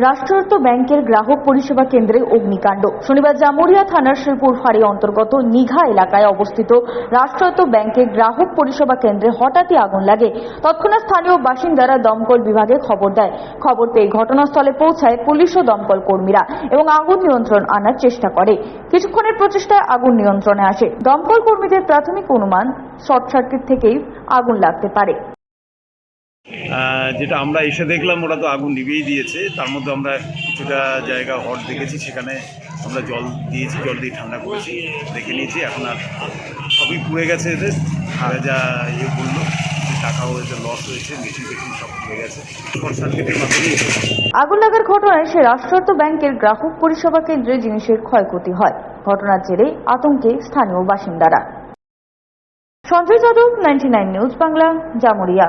রাষ্ট্রায়ত্ত ব্যাংকের গ্রাহক পরিষেবা কেন্দ্রে অগ্নিকাণ্ড। শনিবার জামুরিয়া থানার শিলপুর ফাঁড়ি অন্তর্গত নিঘা এলাকায় অবস্থিত রাষ্ট্রায়ত্ত ব্যাংকের গ্রাহক পরিষেবা কেন্দ্রে হঠাৎই আগুন লাগে। তৎক্ষণাৎ স্থানীয় বাসিন্দারা দমকল বিভাগে খবর দেয়। খবর পেয়ে ঘটনাস্থলে পৌঁছায় পুলিশ ও দমকল কর্মীরা এবং আগুন নিয়ন্ত্রণ আনার চেষ্টা করে। কিছুক্ষণের প্রচেষ্টায় আগুন নিয়ন্ত্রণে আসে। দমকল কর্মীদের প্রাথমিক অনুমান শর্ট সার্কিট থেকেই আগুন লাগতে পারে। যেটা আমরা এসে দেখলাম ওরা তো আগুন নিভিয়েই দিয়েছে। তার মধ্যে আমরা কিছুটা জায়গা হট দেখেছি, সেখানে আমরা জল দিয়েছি, জল দিয়ে ঠান্ডা করেছি, দেখে নিয়েছি। এখন আর সবই পুড়ে গেছে এদের। আর যা ইয়ে বলল আগুন লাগার ঘটনায় সে রাষ্ট্রায়ত্ত ব্যাংকের গ্রাহক পরিষেবা কেন্দ্রে জিনিসের ক্ষয়ক্ষতি হয়। ঘটনার জেরে আতঙ্কে স্থানীয় বাসিন্দারা। Sanjay Yadav ninety news Bangla Jamuria